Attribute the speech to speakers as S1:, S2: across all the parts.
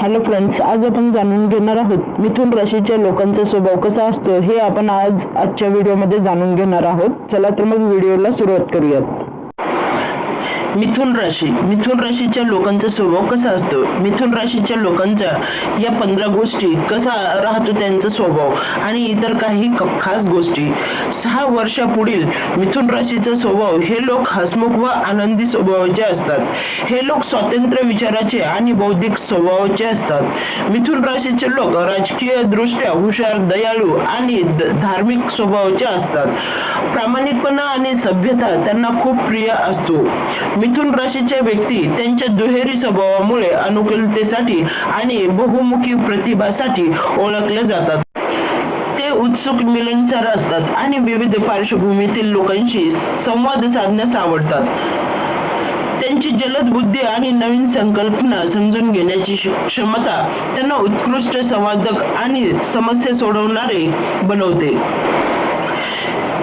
S1: Hello friends आज आपण जाणून घेणार आहोत मिथून राशीच्या लोकांचा स्वभाव कसा असतो हे आपण आज आजच्या व्हिडिओमध्ये जाणून घेणार आहोत. चला तर मग व्हिडिओला सुरुवात करूयात. मिथुन राशी. मिथुन राशीच्या लोकांचा स्वभाव कसा असतो? मिथुन राशीच्या लोकांचा या पंधरा गोष्टी कसा राहतो त्यांचा स्वभाव? आणि इतर काही खास गोष्टी. सहा वर्षापुढील मिथुन राशीचा स्वभाव हे लोक हसमुख व आनंदी स्वभावाचे असतात. हे लोक स्वातंत्र्य विचाराचे आणि बौद्धिक स्वभावाचे असतात. मिथुन राशीचे लोक राजकीय दृष्ट्या हुशार दयाळू आणि धार्मिक स्वभावाचे असतात. प्रामाणिकपणा आणि सभ्यता त्यांना खूप प्रिय असतो. मिथुन राशीच्या व्यक्ती त्यांच्या दुहेरी स्वभावामुळे अनुकूलतेसाठी आणि बहुमुखी प्रतिभासाठी ओळखले जातात. ते उत्सुक मिलनसार असतात आणि विविध पार्श्वभूमीतील लोकांशी संवाद साधण्यास आवडतात. त्यांची जलद बुद्धी आणि नवीन संकल्पना समजून घेण्याची क्षमता त्यांना उत्कृष्ट संवादक आणि समस्या सोडवणारे बनवते.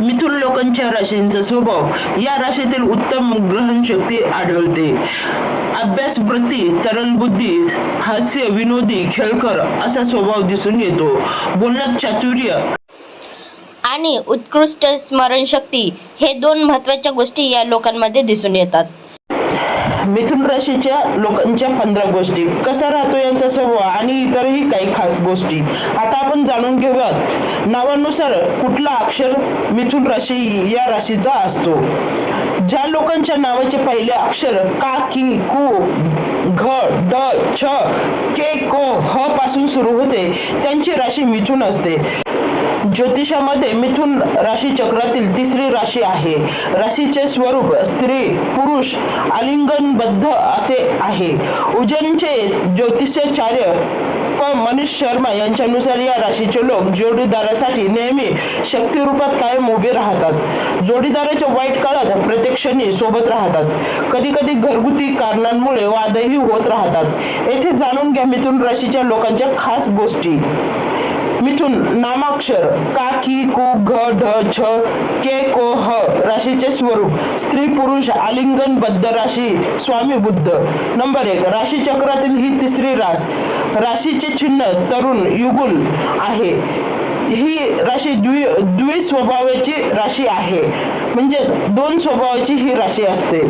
S1: मिथुन लोकांच्या राशींचा स्वभाव. या राशीतील उत्तम ग्रहणशक्ती आढळते. अभ्यास वृत्ती तरल बुद्धी हास्य विनोदी खेळकर असा स्वभाव दिसून येतो. बोलण्यात चातुर्य.
S2: आणि उत्कृष्ट स्मरणशक्ती हे दोन महत्त्वाच्या गोष्टी या लोकांमध्ये दिसून येतात.
S1: मिथुन राशीच्या लोकांच्या पंधरा गोष्टी. कसा राहतो यांचा स्वभाव आणि इतरही काही खास गोष्टी. आता आपण जाणून घेऊयात. नावानुसार कुठला अक्षर मिथुन राशी या राशीचा असतो? ज्या लोकांच्या नावाचे पहिले अक्षर का की कु घ ड छ के को ह पासून सुरू होते त्यांची राशी मिथुन असते. ज्योतिषामध्ये मिथुन राशी चक्रातील तिसरी राशी आहे. राशीचे स्वरूप स्त्री पुरुष आलिंगनबद्ध असे आहे. उज्जैनचे ज्योतिषाचार्य मनीष शर्मा यांच्यानुसार या राशीचे लोक जोडीदारासाठी नेहमी शक्ती रूपात कायम उभे राहतात. जोडीदाराच्या वाईट काळात प्रत्यक्षाने सोबत राहतात. कधी कधी घरगुती कारणांमुळे वादही होत राहतात. येथे जाणून घ्या मिथुन राशीच्या लोकांच्या खास गोष्टी. मिथुन नामाक्षर का की कु घ ढ छ के को ह राशीचे स्वरूप स्त्री पुरुष आलिंगन बद्ध राशी स्वामी बुद्ध. नंबर एक राशी चक्रातील ही तिसरी रास राशीचे चिन्ह तरुण युगुल आहे. ही राशी द्वि द्वि स्वभावाची राशी आहे. म्हणजेच दोन स्वभावाची ही राशी असते.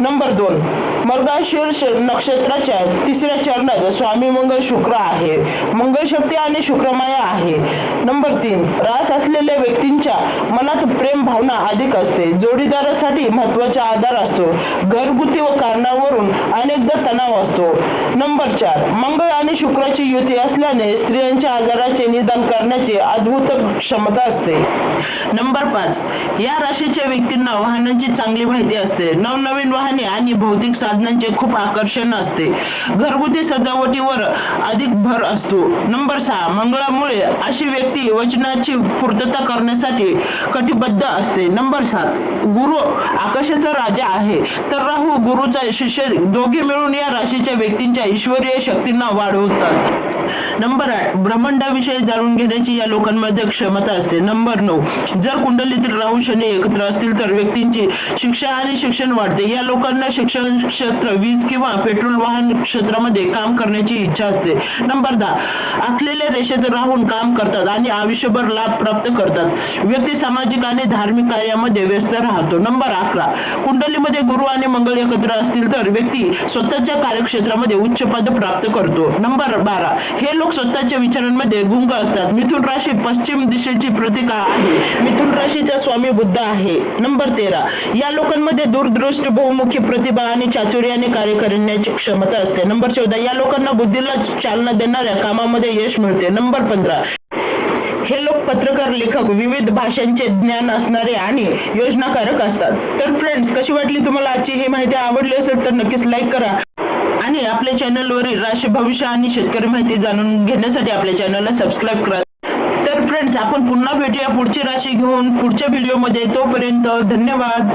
S1: नंबर दोन मर्दाशीर्ष नक्षत्राच्या तिसऱ्या चरणात स्वामी मंगळ शुक्र आहे. मंगळ शक्ती आणि शुक्रमाया आहे. नंबर तीन रास असलेल्या व्यक्तींच्या मनात प्रेम भावना अधिक असते. जोडीदारासाठी महत्त्वाचा आधार असतो. घरगुती व कारणावर अनेकदा तणाव असतो. नंबर चार मंगळ आणि शुक्राची युती असल्याने स्त्रियांच्या आजाराचे निदान करण्याची अद्भुत क्षमता असते. नंबर पाच या राशीच्या व्यक्तींना वाहनांची चांगली माहिती असते. नवनवीन वाहने आणि भौतिक साधनांचे खूप आकर्षण असते. घरगुती सजावटीवर अधिक भर असतो. नंबर सहा मंगळामुळे अशी व्यक्ती वचनाची पूर्तता करण्यासाठी कटिबद्ध असते. नंबर सात गुरु आकाशाचा राजा आहे. तर राहू गुरुचा शिष्य दोघे मिळून या राशीच्या व्यक्तींच्या ईश्वरीय शक्तींना वाढवतात. नंबर आठ ब्रह्मांडाविषयी जाणून घेण्याची या लोकांमध्ये क्षमता असते. नंबर नऊ जर कुंडलीतील राहू शनी एकत्र असतील तर व्यक्तींची शिक्षा आणि शिक्षण वाढते. या लोकांना शिक्षण क्षेत्र वीज किंवा पेट्रोल वाहन क्षेत्रामध्ये काम करण्याची इच्छा असते. नंबर दहा आखलेल्या रेषेत राहून काम करतात आणि आयुष्यभर लाभ प्राप्त करतात. व्यक्ती सामाजिक आणि धार्मिक कार्यामध्ये व्यस्त राहतो. नंबर अकरा कुंडलीमध्ये गुरु आणि मंगळ एकत्र असतील तर व्यक्ती स्वतःच्या कार्यक्षेत्रामध्ये उच्च पद प्राप्त करतो. नंबर बारा हे लोक स्वतःच्या विचारांमध्ये गुंग असतात. मिथुन राशी पश्चिम दिशेची प्रतिका आहे. मिथुन राशीचा स्वामी बुद्ध आहे. नंबर तेरा. या लोकांमध्ये दूरदृष्ट बहुमुखी प्रतिभा आणि चातुर्याने कार्य करण्याची क्षमता असते. नंबर चौदा. या लोकांना बुद्धीला चालना देणाऱ्या कामामध्ये यश मिळते. नंबर पंधरा. हे लोक पत्रकार लेखक विविध भाषांचे ज्ञान असणारे आणि योजनाकारक असतात. तर फ्रेंड्स कशी वाटली तुम्हाला आजची ही माहिती? आवडली असेल तर नक्कीच लाईक करा. आणि आपल्या चॅनलवरील राष्ट्र भविष्य आणि शेतकरी माहिती जाणून घेण्यासाठी आपल्या चॅनलला सबस्क्राईब करा. तर फ्रेंड्स आपण पुन्हा भेटूया पुढची राशी घेऊन पुढच्या व्हिडिओमध्ये तोपर्यंत धन्यवाद.